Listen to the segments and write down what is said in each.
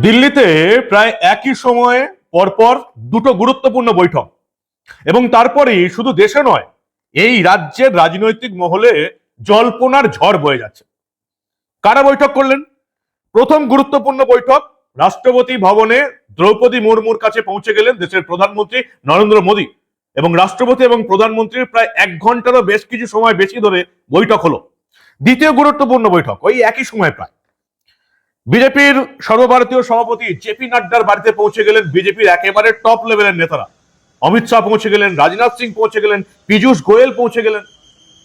দিল্লিতে প্রায় একই সময়ে পরপর দুটো গুরুত্বপূর্ণ বৈঠক। এবং তারপরেই শুধু দেশে নয়, এই রাজ্যের রাজনৈতিক মহলে জল্পনার ঝড় বয়ে যাচ্ছে। কারা বৈঠক করলেন? প্রথম গুরুত্বপূর্ণ বৈঠক রাষ্ট্রপতি ভবনে দ্রৌপদী মুর্মুর কাছে পৌঁছে গেলেন দেশের প্রধানমন্ত্রী নরেন্দ্র মোদী। এবং রাষ্ট্রপতি এবং প্রধানমন্ত্রীর প্রায় এক ঘন্টারও বেশ কিছু সময় বেশি ধরে বৈঠক হলো। দ্বিতীয় গুরুত্বপূর্ণ বৈঠক, ওই একই সময় প্রায়। বিজেপির সর্বভারতীয় সভাপতি জেপি নাড্ডার বাড়িতে পৌঁছে গেলেন বিজেপির একেবারে টপ লেভেলের নেতারা। অমিত শাহ পৌঁছে গেলেন, রাজনাথ সিং পৌঁছে গেলেন, পীযূষ গোয়েল পৌঁছে গেলেন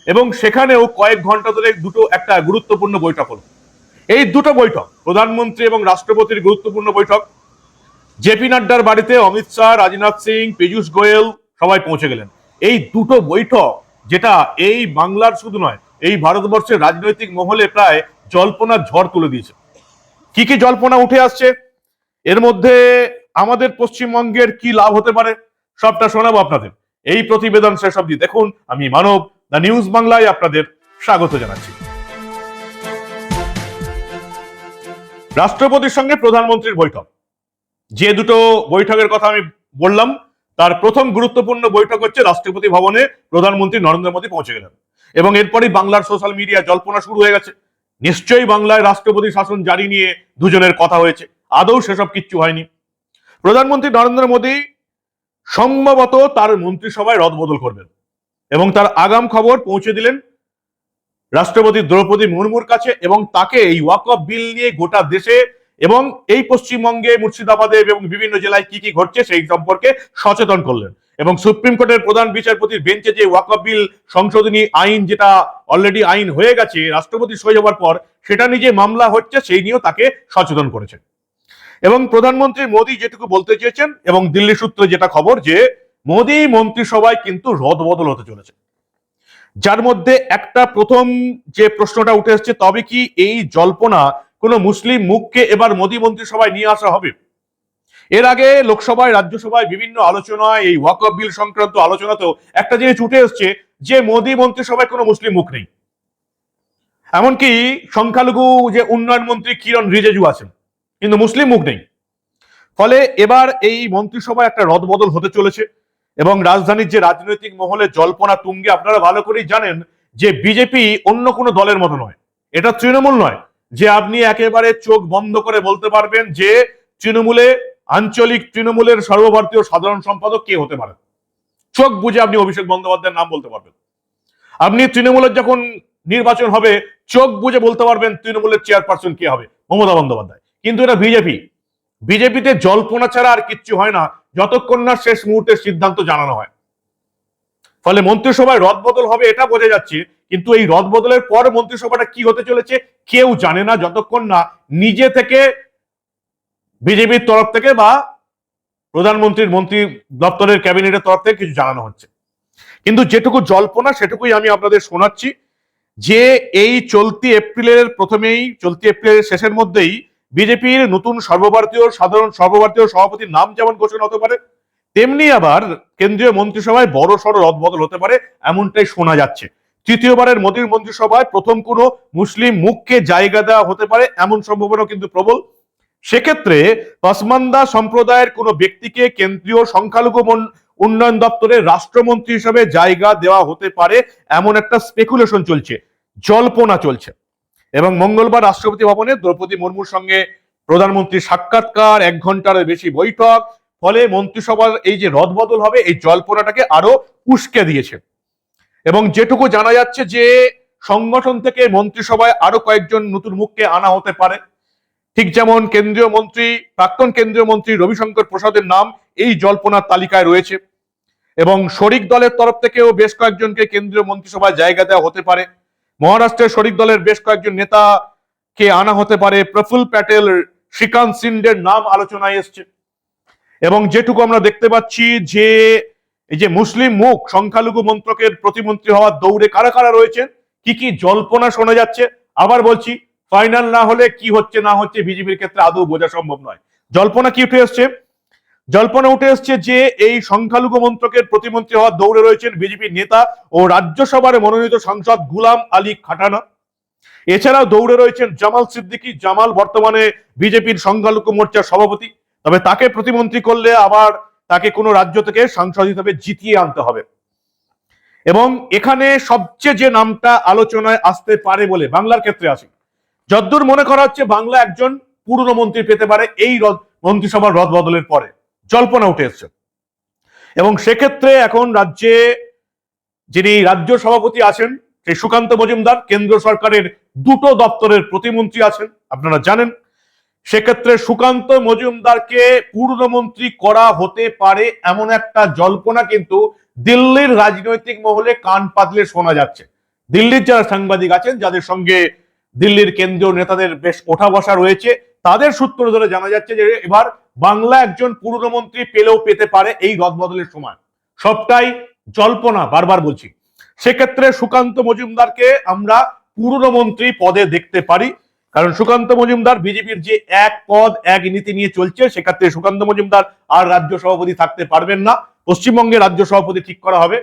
এবং সেখানেও কয়েক ঘণ্টা ধরে দুটো একটা গুরুত্বপূর্ণ বৈঠক হলো। এই দুটো বৈঠক, প্রধানমন্ত্রী এবং রাষ্ট্রপতির গুরুত্বপূর্ণ বৈঠক জেপি নাড্ডার বাড়িতে অমিত শাহ, রাজনাথ সিং, পীযূষ গোয়েল সবাই পৌঁছে গেলেন। এই দুটো বৈঠক যেটা এই বাংলার শুধু নয়, এই ভারতবর্ষের রাজনৈতিক মহলে প্রায় জল্পনার ঝড় তুলে দিয়েছে। কি কি জল্পনা উঠে আসছে? এর মধ্যে আমাদের পশ্চিমবঙ্গের কি লাভ হতে পারে? সবটা শোনাবো আপনাদের। এই প্রতিবেদন শেষ অব্দি দেখুন। আমি মানব, দ্য নিউজ বাংলায় আপনাদের স্বাগত জানাচ্ছি। রাষ্ট্রপতির সঙ্গে প্রধানমন্ত্রীর বৈঠক। যে দুটো বৈঠকের কথা আমি বললাম, তার প্রথম গুরুত্বপূর্ণ বৈঠক হচ্ছে রাষ্ট্রপতি ভবনে প্রধানমন্ত্রী নরেন্দ্র মোদী পৌঁছে গেলেন। এবং এরপরই বাংলার সোশ্যাল মিডিয়া জল্পনা শুরু হয়ে গেছে। নিশ্চয়ই বাংলায় রাষ্ট্রপতি শাসন জারি নিয়ে দুজনের কথা হয়েছে। আদৌ সেসব কিচ্ছু হয়নি। প্রধানমন্ত্রী নরেন্দ্র মোদী সম্ভবত তার মন্ত্রিসভায় রদবদল করবেন এবং তার আগাম খবর পৌঁছে দিলেন রাষ্ট্রপতি দ্রৌপদী মুর্মুর কাছে এবং তাকে এই ওয়াকফ বিল নিয়ে গোটা দেশে এবং এই পশ্চিমবঙ্গে মুর্শিদাবাদে এবং বিভিন্ন জেলায় কি কি ঘটছে সেই সম্পর্কে সচেতন করলেন। এবং সুপ্রিম কোর্টের প্রধান বিচারপতির বেঞ্চে যে ওয়াকফ সংশোধনী আইন যেটা অলরেডি আইন হয়ে গেছে, রাষ্ট্রপতি সই হওয়ার পর সেটা নিয়ে যে মামলা হচ্ছে সেই নিয়েও তাকে সচেতন করেছেন। এবং প্রধানমন্ত্রী মোদী যেটুকু বলতে চেয়েছেন এবং দিল্লি সূত্রে যেটা খবর যে মোদী মন্ত্রিসভায় কিন্তু রদবদল হতে চলেছে। যার মধ্যে একটা প্রথম যে প্রশ্নটা উঠে এসছে, তবে কি এই জল্পনা কোনো মুসলিম মুখকে এবার মোদী মন্ত্রিসভায় নিয়ে আসা হবে? এর আগে লোকসভায়, রাজ্যসভায় বিভিন্ন আলোচনায়, এই ওয়াকফ বিল সংক্রান্ত আলোচনাতেও একটা জিনিস উঠে এসছে যে মোদী মন্ত্রিসভায় কোনো মুসলিম মুখ নেই। এমনকি সংখ্যালঘু যে উন্নয়ন মন্ত্রী কিরণ রিজেজু আছেন, কিন্তু মুসলিম মুখ নেই। ফলে এবার এই মন্ত্রিসভায় একটা রদবদল হতে চলেছে এবং রাজধানীর যে রাজনৈতিক মহলে জল্পনা তুঙ্গে আপনারা ভালো করেই জানেন যে বিজেপি অন্য কোনো দলের মতো নয়। এটা তৃণমূল নয় যে আপনি একেবারে চোখ বন্ধ করে বলতে পারবেন যে তৃণমূলে আঞ্চলিক তৃণমূলের সর্বভারতীয় সাধারণ সম্পাদক কে হতে পারেন চোখ বুঝে আপনি অভিষেক বন্দ্যোপাধ্যায়ের নাম বলতে পারবেন। আপনি তৃণমূলের যখন নির্বাচন হবে, চোখ বুঝে বলতে পারবেন তৃণমূলের চেয়ারপারসন কে হবে, মমতা বন্দ্যোপাধ্যায়। কিন্তু এটা বিজেপি। বিজেপিতে জল্পনা ছাড়া আর কিচ্ছু হয় না, যতক্ষণ না শেষ মুহূর্তে সিদ্ধান্ত জানানো হয়। ফলে মন্ত্রিসভায় রদবদল হবে এটা বোঝা যাচ্ছে, কিন্তু এই রদবদলের পর মন্ত্রিসভাটা কি হতে চলেছে, কেউ জানে না, যতক্ষণ না নিজে থেকে বিজেপির তরফ থেকে বা প্রধানমন্ত্রীর মন্ত্রী দপ্তরের ক্যাবিনেটের তরফ থেকে কিছু জানানো হচ্ছে। কিন্তু যেটুকু জল্পনা, সেটুকুই আমি আপনাদের শোনাচ্ছি যে এই চলতি এপ্রিলের প্রথমেই, চলতি এপ্রিলের শেষের মধ্যেই বিজেপির নতুন সর্বভারতীয় সাধারণ সর্বভারতীয় সভাপতির নাম যেমন ঘোষণা হতে পারে, তেমনি আবার কেন্দ্রীয় মন্ত্রিসভায় বড় সড় রদবদল হতে পারে, এমনটাই শোনা যাচ্ছে। তৃতীয়বারের মোদীর মন্ত্রিসভায় প্রথম কোনো মুসলিম মুখকে জায়গা দেওয়া হতে পারে, এমন সম্ভাবনা কিন্তু প্রবল। সেক্ষেত্রে পাসমান্দা সম্প্রদায়ের কোনো ব্যক্তিকে কেন্দ্রীয় সংখ্যালঘু উন্নয়ন দপ্তরে রাষ্ট্রমন্ত্রী হিসাবে জায়গা দেওয়া হতে পারে এমন একটা স্পেকুলেশন চলছে, জল্পনা চলছে। এবং মঙ্গলবার রাষ্ট্রপতি ভবনে দ্রৌপদী মুর্মুর সঙ্গে প্রধানমন্ত্রীর সাক্ষাৎকার, এক ঘণ্টার বেশি বৈঠক, ফলে মন্ত্রিসভার এই যে রদবদল হবে, এই জল্পনাটাকে আরও উস্কে দিয়েছে। এবং যেটুকু জানা যাচ্ছে যে সংগঠন থেকে মন্ত্রিসভায় আরও কয়েকজন নতুন মুখকে আনা হতে পারে। ঠিক যেমন কেন্দ্রীয় মন্ত্রী, প্রাক্তন কেন্দ্রীয় মন্ত্রী রবিশঙ্কর প্রসাদের নাম এই জল্পনার তালিকায় রয়েছে। এবং শরিক দলের তরফ থেকেও বেশ কয়েকজনকে কেন্দ্রীয় মন্ত্রিসভায় জায়গা দেওয়া হতে পারে। মহারাষ্ট্রের শরিক দলের বেশ কয়েকজন নেতাকে আনা হতে পারে। প্রফুল্ল প্যাটেল, শ্রীকান্ত সিন্ডের নাম আলোচনায় এসছে। এবং যেটুকু আমরা দেখতে পাচ্ছি যে এই যে মুসলিম মুখ, সংখ্যালঘু মন্ত্রকের প্রতিমন্ত্রী হওয়ার দৌড়ে কারা কারা রয়েছেন, কি কি জল্পনা শোনা যাচ্ছে, আবার বলছি ফাইনাল না হলে কি হচ্ছে, না হচ্ছে, বিজেপির ক্ষেত্রে আদৌ বোঝা সম্ভব নয়। জল্পনা কি উঠে এসছে? জল্পনা উঠে এসছে যে এই সংখ্যালঘু মন্ত্রকের প্রতিমন্ত্রী হওয়ার দৌড়ে রয়েছেন বিজেপির নেতা ও রাজ্যসভার মনোনীত সাংসদ গুলাম আলী খাটানা। এছাড়াও দৌড়ে রয়েছেন জামাল সিদ্দিকী। জামাল বর্তমানে বিজেপির সংখ্যালঘু মোর্চার সভাপতি। তবে তাকে প্রতিমন্ত্রী করলে আবার তাকে কোনো রাজ্য থেকে সাংসদ হিসেবে জিতিয়ে আনতে হবে। এবং এখানে সবচেয়ে যে নামটা আলোচনায় আসতে পারে বলে বাংলার ক্ষেত্রে আসি যদ্দূর মনে করা হচ্ছে বাংলা একজন পুরনো মন্ত্রী পেতে পারে এই মন্ত্রিসভার রদ বদলের পরে। জল্পনা উঠে এসছে। এবং সেক্ষেত্রে এখন রাজ্যে যিনি রাজ্য সভাপতি আছেন, সেই সুকান্ত মজুমদার, কেন্দ্র সরকারের দুটো দপ্তরের প্রতিমন্ত্রী আছেন, আপনারা জানেন। সেক্ষেত্রে সুকান্ত মজুমদারকে পূর্ণমন্ত্রী করা হতে পারে এমন একটা জল্পনা কিন্তু দিল্লির রাজনৈতিক মহলে কান পাতলে শোনা যাচ্ছে। দিল্লির যারা সাংবাদিক আছেন, যাদের সঙ্গে দিল্লির কেন্দ্রীয় নেতাদের বেশ ওঠা বসা রয়েছে। তাদের সূত্র ধরে জানা যাচ্ছে যে এবার বাংলা একজন পূর্ণমন্ত্রী পেলেও পেতে পারে এই রদবদলের সময়। সবটাই জল্পনা, বারবার বলছি। সেক্ষেত্রে সুকান্ত মজুমদারকে আমরা পুরনো মন্ত্রী পদে দেখতে পারি। কারণ সুকান্ত মজুমদার বিজেপির যে এক পদ, এক নীতি নিয়ে চলছে, সেক্ষেত্রে সুকান্ত মজুমদার আর রাজ্য সভাপতি থাকতে পারবেন না। পশ্চিমবঙ্গে রাজ্য সভাপতি ঠিক করা হবে।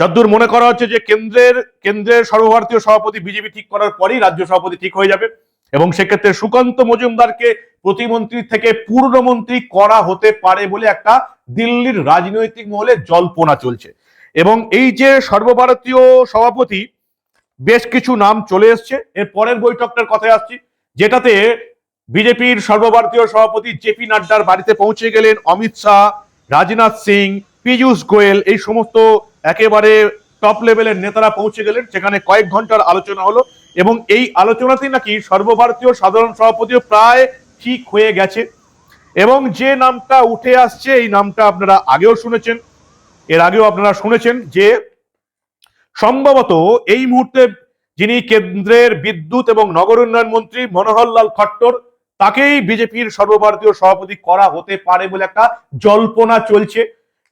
যদ্দূর মনে করা হচ্ছে যে কেন্দ্রের কেন্দ্রের সর্বভারতীয় সভাপতি বিজেপি ঠিক করার পরেই রাজ্য সভাপতি ঠিক হয়ে যাবে। এবং সেক্ষেত্রে সুকান্ত মজুমদারকে প্রতিমন্ত্রী থেকে পূর্ণমন্ত্রী করা হতে পারে বলে একটা দিল্লির রাজনৈতিক মহলে জল্পনা চলছে। এবং এই যে সর্বভারতীয় সভাপতি, বেশ কিছু নাম চলে এসছে। এর পরের বৈঠকটার কথায় আসছি, যেটাতে বিজেপির সর্বভারতীয় সভাপতি জেপি নাড্ডার বাড়িতে পৌঁছে গেলেন অমিত শাহ, রাজনাথ সিং পীযূষ গোয়েল, এই সমস্ত একেবারে টপ লেভেলের নেতারা পৌঁছে গেলেন, সেখানে কয়েক ঘণ্টার আলোচনা হলো এবং এই আলোচনাতেই নাকি সর্বভারতীয় সাধারণ সভাপতিও প্রায় ঠিক হয়ে গেছে। এবং যে নামটা উঠে আসছে, এই নামটা আপনারা আগেও শুনেছেন, এর আগেও আপনারা শুনেছেন যে সম্ভবত এই মুহূর্তে যিনি কেন্দ্রের বিদ্যুৎ এবং নগর উন্নয়ন মন্ত্রী মনোহরলাল খট্টর, তাকেই বিজেপির সর্বভারতীয় সভাপতি করা হতে পারে বলে একটা জল্পনা চলছে।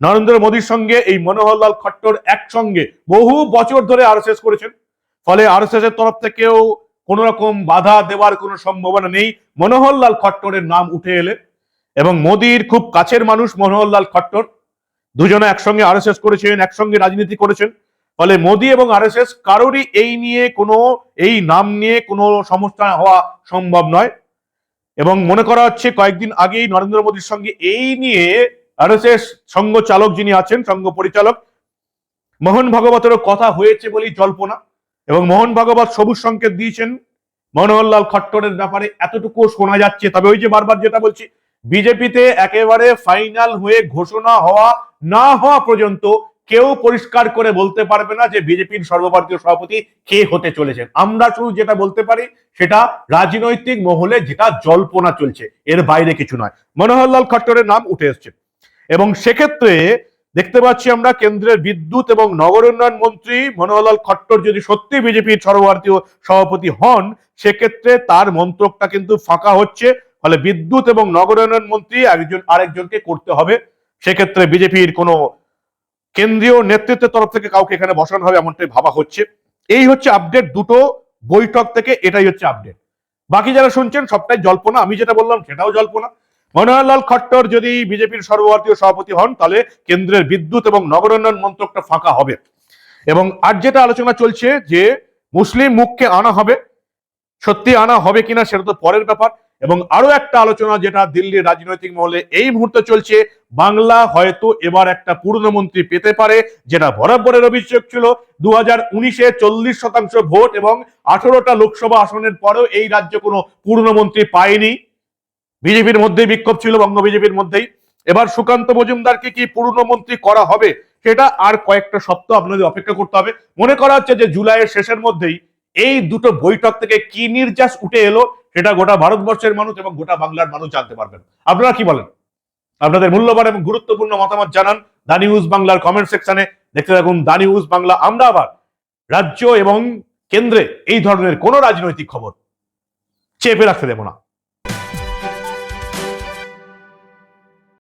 নরেন্দ্র মোদীর সঙ্গে এই মনোহরলাল খট্টর একসঙ্গে বহু বছর ধরে আরএসএস করেছেন। ফলে আরএসএস এর তরফ থেকেও কোন রকম বাধা দেওয়ার কোনো সম্ভাবনা নেই। মনোহরলাল খট্টরের নাম উঠে এলে এবং মোদীর খুব কাছের মানুষ মনোহরলাল খট্টর। দুজনে একসঙ্গে আরএসএস করেছেন, একসঙ্গে রাজনীতি করেছেন। ফলে মোদী এবং আরএসএস কারোরই এই নিয়ে কোনো, এই নাম নিয়ে কোনো সমস্যা হওয়া সম্ভব নয়। এবং মনে করা হচ্ছে কয়েকদিন আগেই নরেন্দ্র মোদীর সঙ্গে এই নিয়ে আরএসএস সংঘ চালক যিনি আছেন সংঘ পরিচালক, মোহন ভাগবতেরও কথা হয়েছে বলেই জল্পনা এবং মোহন ভাগবত সবুজ সংকেত দিয়েছেন। মনোহরলাল খট্টরের ব্যাপারে এতটুকু শোনা যাচ্ছে। তবে ওই যে বারবার যেটা বলছি, বিজেপিতে একেবারে ফাইনাল হয়ে ঘোষণা হওয়া, না হওয়া পর্যন্ত কেউ পরিষ্কার করে বলতে পারবে না যে বিজেপির সর্বভারতীয় সভাপতি কে হতে চলেছেন। আমরা শুধু যেটা বলতে পারি, সেটা রাজনৈতিক মহলে যেটা জল্পনা চলছে, এর বাইরে কিছু নয়। মনোহরলাল খট্টরের নাম উঠে এসছে। এবং সেক্ষেত্রে দেখতে পাচ্ছি আমরা কেন্দ্রের বিদ্যুৎ এবং নগর উন্নয়ন মন্ত্রী মনোহরলাল খট্টর যদি সত্যি বিজেপির সর্বভারতীয় সভাপতি হন, সেক্ষেত্রে তার মন্ত্রকটা কিন্তু ফাঁকা হচ্ছে। ফলে বিদ্যুৎ এবং নগর উন্নয়ন মন্ত্রী একজন আরেকজনকে করতে হবে। সেক্ষেত্রে বিজেপির কোনো কেন্দ্রীয় নেতৃত্বের তরফ থেকে কাউকে এখানে বসানো হবে এমনটাই ভাবা হচ্ছে। এই হচ্ছে আপডেট দুটো বৈঠক থেকে, এটাই হচ্ছে আপডেট বাকি যারা শুনছেন, সবটাই জল্পনা। আমি যেটা বললাম, সেটাও জল্পনা। মনোহরলাল খট্টর যদি বিজেপির সর্বভারতীয় সভাপতি হন, তাহলে কেন্দ্রের বিদ্যুৎ এবং নগর উন্নয়ন মন্ত্রকটা ফাঁকা হবে। এবং আর যেটা আলোচনা চলছে যে মুসলিম মুখকে আনা হবে, সত্যি আনা হবে কিনা সেটা তো পরের ব্যাপার। এবং আরও একটা আলোচনা যেটা দিল্লির রাজনৈতিক মহলে এই মুহূর্তে চলছে, বাংলা হয়তো এবার একটা পূর্ণমন্ত্রী পেতে পারে, যেটা বরাবরের অভিযোগ ছিল দু হাজার উনিশে চল্লিশ শতাংশ ভোট এবং আঠারোটা লোকসভা আসনের পরেও এই রাজ্য কোনো পূর্ণমন্ত্রী পায়নি। বিজেপির মধ্যেই বিক্ষোভ ছিল, বঙ্গ বিজেপির মধ্যেই। এবার সুকান্ত মজুমদারকে কি পূর্ণমন্ত্রী করা হবে, সেটা আর কয়েকটা সপ্তাহ আপনাদের অপেক্ষা করতে হবে। মনে করা হচ্ছে যে জুলাইয়ের শেষের মধ্যেই এই দুটো বৈঠক থেকে কি নির্যাস উঠে এলো, সেটা গোটা ভারতবর্ষের মানুষ এবং গোটা বাংলার মানুষ জানতে পারবেন। আপনারা কি বলেন? আপনাদের মূল্যবান এবং গুরুত্বপূর্ণ মতামত জানান দা নিউজ বাংলার কমেন্ট সেকশনে। দেখতে থাকুন দা নিউজ বাংলা। আমরা আবার রাজ্য এবং কেন্দ্রে এই ধরনের কোনো রাজনৈতিক খবর চেপে রাখতে দেব না।